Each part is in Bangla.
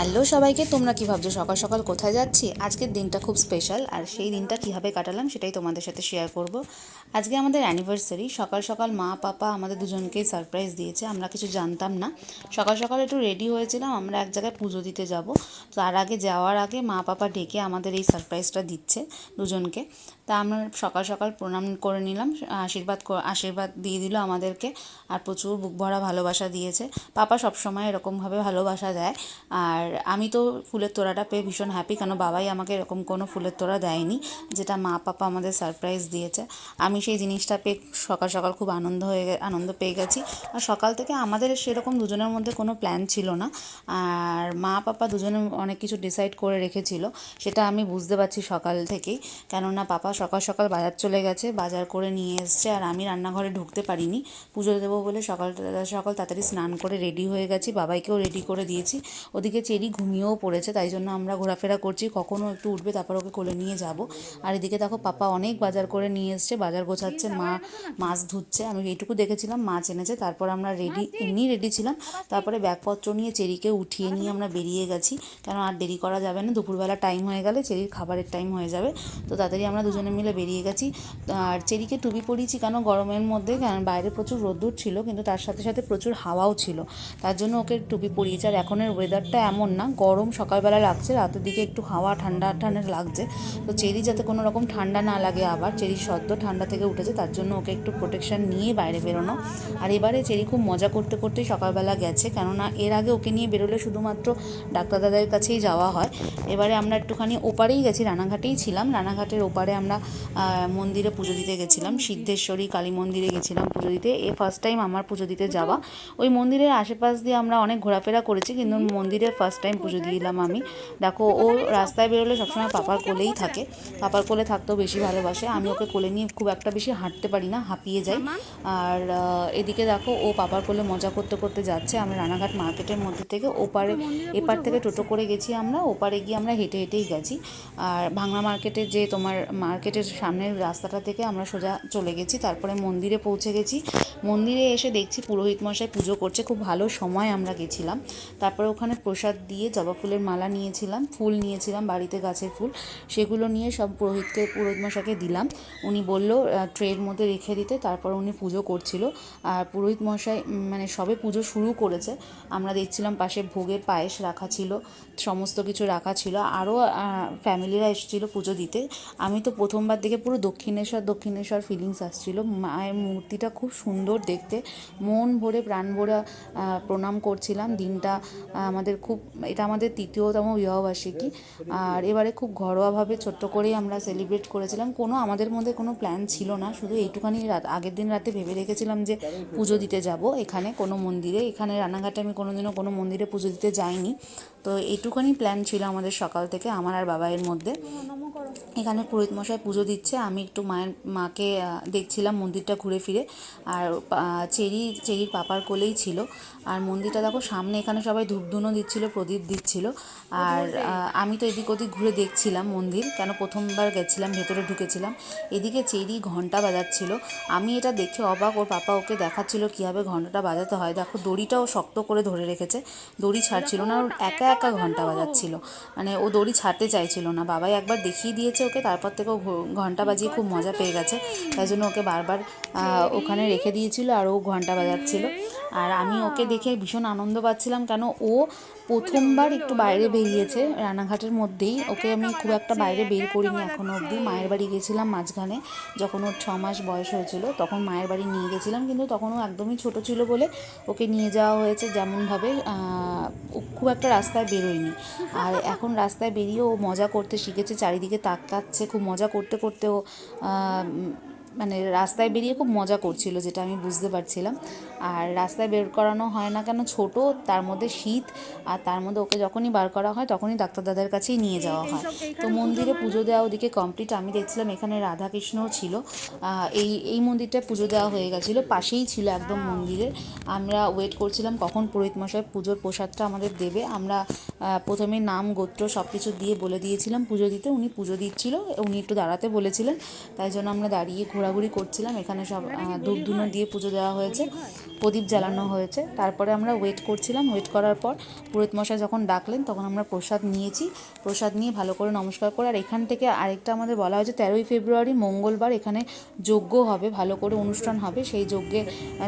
হ্যালো সবাইকে, তোমরা কি ভাবছ সকাল সকাল কোথায় যাচ্ছি? আজকের দিনটা খুব স্পেশাল আর সেই দিনটা কীভাবে কাটালাম সেটাই তোমাদের সাথে শেয়ার করব। আজকে আমাদের অ্যানিভার্সারি সকাল সকাল মা, পাপা আমাদের দুজনকেই সারপ্রাইজ দিয়েছে, আমরা কিছু জানতাম না। সকাল সকাল একটু রেডি হয়েছিলাম, আমরা এক জায়গায় পুজো দিতে যাব। তার আগে, যাওয়ার আগে মা, পাপা ডেকে আমাদের এই সারপ্রাইজটা দিচ্ছে দুজনকে। তা আমরা সকাল সকাল প্রণাম করে নিলাম, আশীর্বাদ আশীর্বাদ দিয়ে দিল আমাদেরকে। আর প্রচুর বুক ভরা ভালোবাসা দিয়েছে। পাপা সবসময় এরকমভাবে ভালোবাসা দেয়। আর আমি তো ফুলের তোড়াটা পেয়ে ভীষণ হ্যাপি কেন বাবাই আমাকে এরকম কোনো ফুলের তোড়া দেয়নি, যেটা মা পাপা আমাদের সারপ্রাইজ দিয়েছে। আমি সেই জিনিসটা পেয়ে সকাল সকাল খুব আনন্দ হয়ে আনন্দ পেয়ে গেছি। আর সকাল থেকে আমাদের সেরকম দুজনের মধ্যে কোনো প্ল্যান ছিল না। আর মা পাপা দুজনে অনেক কিছু ডিসাইড করে রেখেছিল, সেটা আমি বুঝতে পারছি সকাল থেকেই। কেননা পাপা সকাল সকাল বাজার চলে গেছে, বাজার করে নিয়ে এসছে আর আমি রান্নাঘরে ঢুকতে পারিনি। পুজো দেবো বলে সকাল সকাল তাড়াতাড়ি স্নান করে রেডি হয়ে গেছি, বাবাইকেও রেডি করে দিয়েছি। ওদিকে চেরি ঘুমিয়েও পড়েছে, তাই জন্য আমরা ঘোরাফেরা করছি কখনও একটু উঠবে তারপর ওকে কোলে নিয়ে যাব। আর এদিকে দেখো পাপা অনেক বাজার করে নিয়ে এসছে, বাজার গোছাচ্ছে, মা মাছ ধুচ্ছে, আমি এইটুকু দেখেছিলাম মাছ এনেছে তারপর আমরা রেডি এমনি রেডি ছিলাম, তারপরে ব্যাগপত্র নিয়ে চেরিকে উঠিয়ে নিয়ে আমরা বেরিয়ে গেছি। কেন আর দেরি করা যাবে না, দুপুরবেলা টাইম হয়ে গেলে, চেরির খাবারের টাইম হয়ে যাবে, তো তাড়াতাড়ি আমরা দুজনে মিলে বেরিয়ে গেছি। আর চেরিকে টুপি পরিয়েছি কেন? গরমের মধ্যে, কারণ বাইরে প্রচুর রোদ্দুর ছিল, কিন্তু তার সাথে সাথে প্রচুর হাওয়াও ছিল। তার জন্য ওকে টুপি পরিয়েছি আর এখনের ওয়েদারটা এমন না, গরম সকালবেলা লাগছে, রাতের দিকে একটু হাওয়া ঠান্ডা ঠান্ডা লাগছে। তো চেরি যাতে কোনো রকম ঠান্ডা না লাগে আবার চেরি সদ্য ঠান্ডা থেকে উঠেছে, তার জন্য ওকে একটু প্রোটেকশন নিয়ে বাইরে বেরোনো। আর এবারে চেরি খুব মজা করতে করতেই সকালবেলা গেছে, কেননা এর আগে ওকে নিয়ে বেরোলে শুধুমাত্র ডাক্তার দাদার কাছেই যাওয়া হয়। এবারে আমরা একটুখানি ওপারেই গেছি, রানাঘাটেই ছিলাম। রানাঘাটের ওপারে আমরা মন্দিরে পুজো দিতে গেছিলাম। সিদ্ধেশ্বরী কালী মন্দিরে গেছিলাম পুজো দিতে। এ ফার্স্ট টাইম আমার পুজো দিতে যাওয়া। ওই মন্দিরের আশেপাশ দিয়ে আমরা অনেক ঘোরাফেরা করেছি, কিন্তু মন্দিরে ফার্স্ট টাইম পুজো দিলাম আমি। দেখো, ও রাস্তায় বেরোলে সবসময় পাপার কোলেই থাকে। পাপার কোলে থাকতেও বেশি ভালোবাসে। আমি ওকে কোলে নিয়ে খুব একটা বেশি হাঁটতে পারি না, হাঁপিয়ে যাই। আর এদিকে দেখো, ও পাপার কোলে মজা করতে করতে যাচ্ছে। আমরা রানাঘাট মার্কেটের মধ্যে থেকে ওপারে, এপার থেকে টোটো করে গেছি আমরা। ওপারে গিয়ে আমরা হেঁটে হেঁটেই গেছি। আর ভাঙা মার্কেটে যে তোমার মার্কেটের সামনের রাস্তাটা থেকে আমরা সোজা চলে গেছি, তারপরে মন্দিরে পৌঁছে গেছি। মন্দিরে এসে দেখছি পুরোহিত মশাই পুজো করছে, খুব ভালো সময় আমরা গেছিলাম। তারপরে ওখানে প্রসাদ দিয়ে জবা ফুলের মালা নিয়েছিলাম, ফুল নিয়েছিলাম, বাড়িতে গাছের ফুল। সেগুলো নিয়ে সব পুরোহিতকে, পুরোহিত মশাইকে দিলাম। উনি বলল ট্রের মধ্যে রেখে দিতে, তারপর উনি পুজো করছিল। আর পুরোহিত মশাই মানে সবে পুজো শুরু করেছে। আমরা দেখছিলাম পাশে ভোগের পায়েস রাখা ছিল, সমস্ত কিছু রাখা ছিল। আরও ফ্যামিলিরা এসেছিল পুজো দিতে। আমি তো প্রথমবার দেখে পুরো দক্ষিণেশ্বর দক্ষিণেশ্বর ফিলিংস আসছিল। মায়ের মূর্তিটা খুব সুন্দর দেখতে। মন ভরে, প্রাণ ভরে প্রণাম করছিলাম। দিনটা আমাদের খুব, এটা আমাদের তৃতীয়তম বিবাহবার্ষিকী। আর এবারে খুব ঘরোয়াভাবে ছোট্ট করেই আমরা সেলিব্রেট করেছিলাম। কোনো, আমাদের মধ্যে কোনো প্ল্যান ছিল না। শুধু এইটুখানি রাত, আগের দিন রাতে ভেবে রেখেছিলাম যে পুজো দিতে যাব এখানে, কোনো মন্দিরে। এখানে রানাঘাটে আমি কোনোদিনও কোনো মন্দিরে পুজো দিতে যাইনি। তো এইটুখানি প্ল্যান ছিল আমাদের সকাল থেকে, আমার আর বাবাইয়ের মধ্যে। এখানে পুরোহিত মশাই পুজো দিচ্ছে। আমি একটু মায়ের মাকে দেখছিলাম মন্দিরটা ঘুরে ফিরে। আর চেরি চেরির পাপার কোলেই ছিল। আর মন্দিরটা দেখো সামনে এখানে সবাই ধূপধুনো দিচ্ছিল প্রদীপ দিচ্ছিল। আর আমি তো এদিক ওদিক ঘুরে দেখছিলাম মন্দির। কেন প্রথমবার গেছিলাম ভেতরে ঢুকেছিলাম। এদিকে চেরি ঘণ্টা বাজাচ্ছিল। আমি এটা দেখে অবাক ওর পাপা ওকে দেখাচ্ছিল কীভাবে ঘন্টাটা বাজাতে হয়। দেখো দড়িটাও শক্ত করে ধরে রেখেছে। দড়ি ছাড়ছিল না ওর একা একা ঘণ্টা বাজাচ্ছিল। মানে ও দড়ি ছাড়তে চাইছিল না। বাবাই একবার দেখিয়ে দিয়েছে ওকে, তারপর থেকে ও ঘণ্টা বাজিয়ে খুব মজা পেয়ে গেছে। তাই জন্য ওকে বারবার ওখানে রেখে দিয়েছিল আর ও ঘণ্টা বাজাচ্ছিল। আর আমি ওকে দেখে ভীষণ আনন্দ পাচ্ছিলাম কেন ও প্রথমবার একটু বাইরে বেরিয়েছে, রানাঘাটের মধ্যেই। ওকে আমি খুব একটা বাইরে বের করিনি এখনও অবধি। মায়ের বাড়ি গেছিলাম মাঝখানে, যখন ওর ছ মাস বয়স হয়েছিল, তখন মায়ের বাড়ি নিয়ে গেছিলাম, কিন্তু তখন ও একদমই ছোট ছিল বলে ওকে নিয়ে যাওয়া হয়েছে যেমনভাবে। খুব একটা রাস্তায় বেরোয়নি। আর এখন রাস্তায় বেরিয়ে ও মজা করতে শিখেছে, চারিদিকে তাকাচ্ছে খুব মজা করতে করতে ও মানে রাস্তায় বেরিয়ে খুব মজা করছিল, যেটা আমি বুঝতে পারছিলাম। আর রাস্তায় বের করানো হয় না কেন? ছোট, তার মধ্যে শীত, আর তার মধ্যে ওকে যখনই বার করা হয়, তখনই ডাক্তার দাদার কাছেই নিয়ে যাওয়া হয়। তো মন্দিরে পুজো দেওয়া ওদিকে কমপ্লিট আমি দেখছিলাম এখানে রাধাকৃষ্ণও ছিল। এই এই মন্দিরটায় পুজো দেওয়া হয়ে গেছিল, পাশেই ছিল একদম মন্দিরে। আমরা ওয়েট করছিলাম কখন পুরোহিত মশাই পুজোর প্রসাদটা আমাদের দেবে। আমরা প্রথমে নাম, গোত্র সব কিছু দিয়ে বলে দিয়েছিলাম পুজো দিতে, উনি পুজো দিচ্ছিল, উনি একটু দাঁড়াতে বলেছিলেন। তাই জন্য আমরা দাঁড়িয়ে ঘোরাঘুরি করছিলাম, এখানে সব ধুনো দিয়ে পুজো দেওয়া হয়েছে। প্রদীপ জ্বালানো হয়েছে। তারপরে আমরা ওয়েট করছিলাম। ওয়েট করার পর পুরোহিত মশাই যখন ডাকলেন, তখন আমরা প্রসাদ নিয়েছি। প্রসাদ নিয়ে ভালো করে নমস্কার করে, আর এখান থেকে আরেকটা আমাদের বলা হয়েছে, তেরোই ফেব্রুয়ারি, মঙ্গলবার এখানে যজ্ঞ হবে, ভালো করে অনুষ্ঠান হবে। সেই যজ্ঞে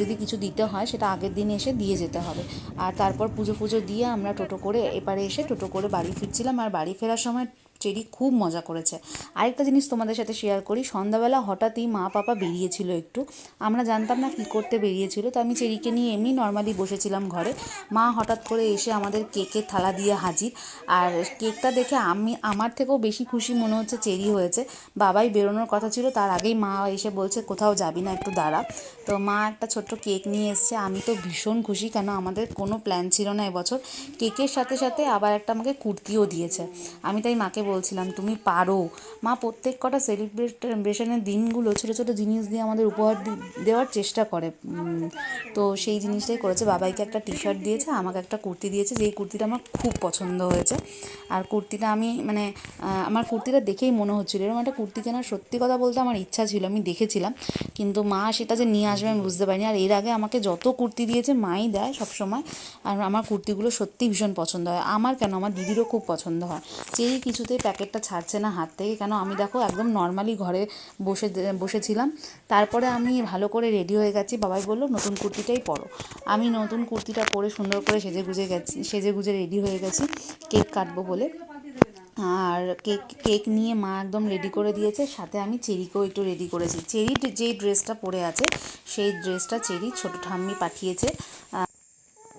যদি কিছু দিতে হয়, সেটা আগের দিন এসে দিয়ে যেতে হবে। আর তারপর পুজো ফুজো দিয়ে আমরা টোটো করে এপারে এসে টোটো করে বাড়ি ফিরছিলাম। আর বাড়ি ফেরার সময় চেরি খুব মজা করেছে। আরেকটা জিনিস তোমাদের সাথে শেয়ার করি, সন্ধ্যাবেলা হঠাৎই মা পাপা বেরিয়েছিল একটু। আমরা জানতাম না কী করতে বেরিয়েছিল, তো আমি চেরিকে নিয়ে এমনি নর্মালি বসেছিলাম ঘরে। মা হঠাৎ করে এসে আমাদের কেকের থালা দিয়ে হাজির। আর কেকটা দেখে আমি, আমার থেকেও বেশি খুশি মনে হচ্ছে চেরি হয়েছে। বাবাই বেরোনোর কথা ছিল, তার আগেই মা এসে বলছে, কোথাও যাবি না একটু দাঁড়া। তো মা একটা ছোট্ট কেক নিয়ে এসছে। আমি তো ভীষণ খুশি, কেন আমাদের কোনো প্ল্যান ছিল না এবছর। কেকের সাথে সাথে আবার একটা আমাকে কুর্তিও দিয়েছে। আমি তাই মাকে বলছিলাম, তুমি পারো। মা, প্রত্যেক কটা সেলিব্রেশনের দিনগুলো ছোটো ছোটো জিনিস দিয়ে আমাদের উপহার দেওয়ার চেষ্টা করে। তো সেই জিনিসটাই করেছে। বাবাইকে একটা টি শার্ট দিয়েছে, আমাকে একটা কুর্তি দিয়েছে। যেই কুর্তিটা আমার খুব পছন্দ হয়েছে। আর কুর্তিটা আমি মানে আমার কুর্তিটা দেখেই মনে হচ্ছিল। এরকম একটা কুর্তি কেনার সত্যি কথা বলতে আমার ইচ্ছা ছিল, আমি দেখেছিলাম। কিন্তু মা সেটা যে নিয়ে আসবে আমি বুঝতে পারিনি। আর এর আগে আমাকে যত কুর্তি দিয়েছে, মাই দেয় সবসময়। আর আমার কুর্তিগুলো সত্যি ভীষণ পছন্দ হয়। আমার কেন? আমার দিদিরও খুব পছন্দ হয়। চেরি কিছুতেই প্যাকেটটা ছাড়ছে না হাত থেকে। কেন? আমি দেখো একদম নর্মালি ঘরে বসে, বসেছিলাম। তারপরে আমি ভালো করে রেডি হয়ে গেছি। বাবাই বলল, নতুন কুর্তিটাই পরো। আমি নতুন কুর্তিটা পরে সুন্দর করে সেজে গুজে গেছি, সেজে গুজে রেডি হয়ে গেছি। কেক কাটবো বলে। আর কেক কেক নিয়ে মা একদম রেডি করে দিয়েছে। সাথে আমি চেরিকেও একটু রেডি করেছি। চেরি যেই ড্রেসটা পরে আছে, সেই ড্রেসটা চেরি ছোট ঠাম্মি পাঠিয়েছে।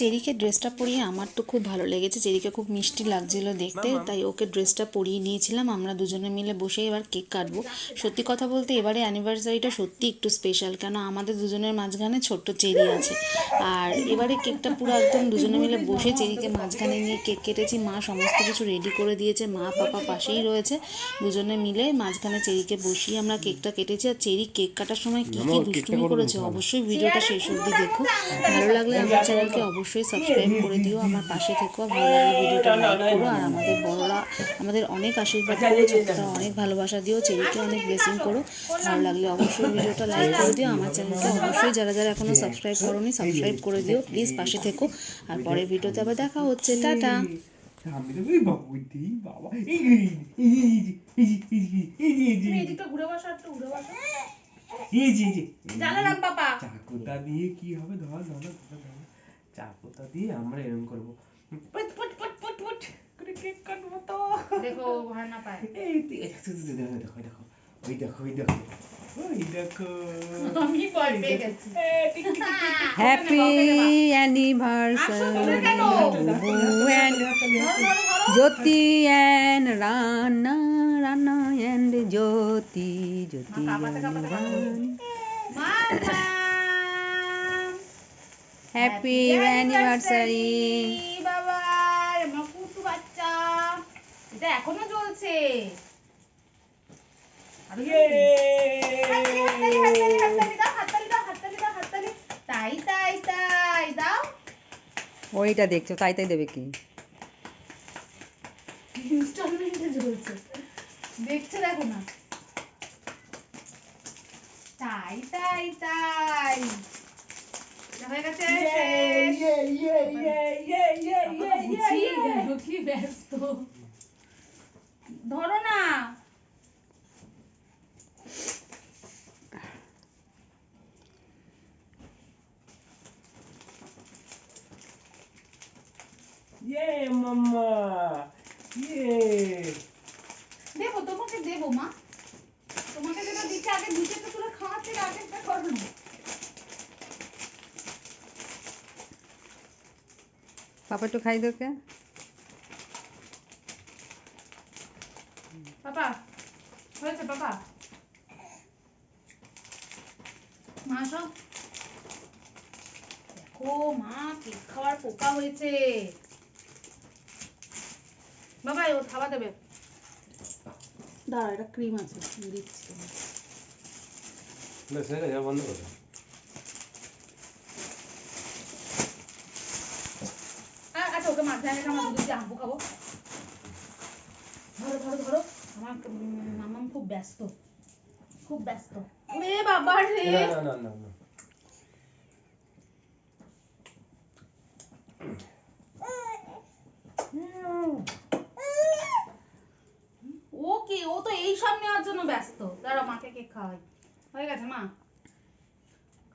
চেরিকে ড্রেসটা পরিয়ে আমার তো খুব ভালো লেগেছে। চেরিকে খুব মিষ্টি লাগছিল দেখতে তাই ওকে ড্রেসটা পরিয়ে নিয়েছিলাম। আমরা দুজনে মিলে বসে এবার কেক কাটবো। সত্যি কথা বলতে এবারে অ্যানিভার্সারিটা সত্যি একটু স্পেশাল কেন আমাদের দুজনের মাঝখানে ছোট্ট চেরি আছে। আর এবারে কেকটা পুরো একদম দুজনে মিলে বসে চেরিকে মাঝখানে নিয়ে কেক কেটেছি। মা সমস্ত কিছু রেডি করে দিয়েছে। মা পাপা পাশেই রয়েছে। দুজনে মিলে মাঝখানে চেরিকে বসিয়ে আমরা কেকটা কেটেছি। আর চেরি কেক কাটার সময় কী কী দুষ্টুমি করেছে অবশ্যই ভিডিওটা শেষ অবধি দেখো। ভালো লাগলে আমার চ্যানেলকে অবশ্যই অবশ্যই সাবস্ক্রাইব করে দিও আমার পাশে থেকো ভালো লাগে ভিডিওটা লাইক করো আর আমাদের বড়রা আমাদের অনেক আশীর্বাদ করো ছোটরা অনেক ভালোবাসা দিও ছেলেকে অনেক ব্লেসিং করো ভালো লাগলে অবশ্যই ভিডিওটা লাইক করে দিও আমার চ্যানেলকে অবশ্যই যারা যারা এখনও সাবস্ক্রাইব করোনি সাবস্ক্রাইব করে দিও প্লিজ পাশে থেকো আর পরের ভিডিওতে আবার দেখা হচ্ছে টাটা জানালাম বাবা চাকুটা দিয়ে কি হবে ধর ধর ধর চা পাতা দিয়ে আমরা এরম করব। করে কেক কাটবো তো। দেখো ভয় না পায় এই দেখো দেখো ওই দেখো ওই দেখো happy anniversary Jyoti Rana Rana Jyoti Jyoti happy anniversary বাবার আমার বাচ্চা। এটা এখনও চলছে ওইটা দেখছ তাই তাই দেবে কি? দেখছ দেখো না। তাই তাই তাই। ধরো না Yeah, mama. Yeah. পাপা একটু খাই তোকে পাপা হয়েছে পাপা? মা সব দেখো মা কেক খাওয়ার পোকা হয়েছে। বাবা ও খাওয়া দেবে। দাঁড়া এটা ক্রিম আছে দিচ্ছি হয়ে গেছে বন্ধ করো ওকে মাঝখানে রেখে আমার দুধ দিয়ে আম্বু খাব। ধরো ধরো ধরো। আমার মামাম খুব ব্যস্ত। খুব ব্যস্ত। ওরে বাবা রে। না না না না না। ও কি? ও তো এই সব নেওয়ার জন্য ব্যস্ত। দাঁড়া মাকে কেক খাওয়াই। হয়ে গেছে মা।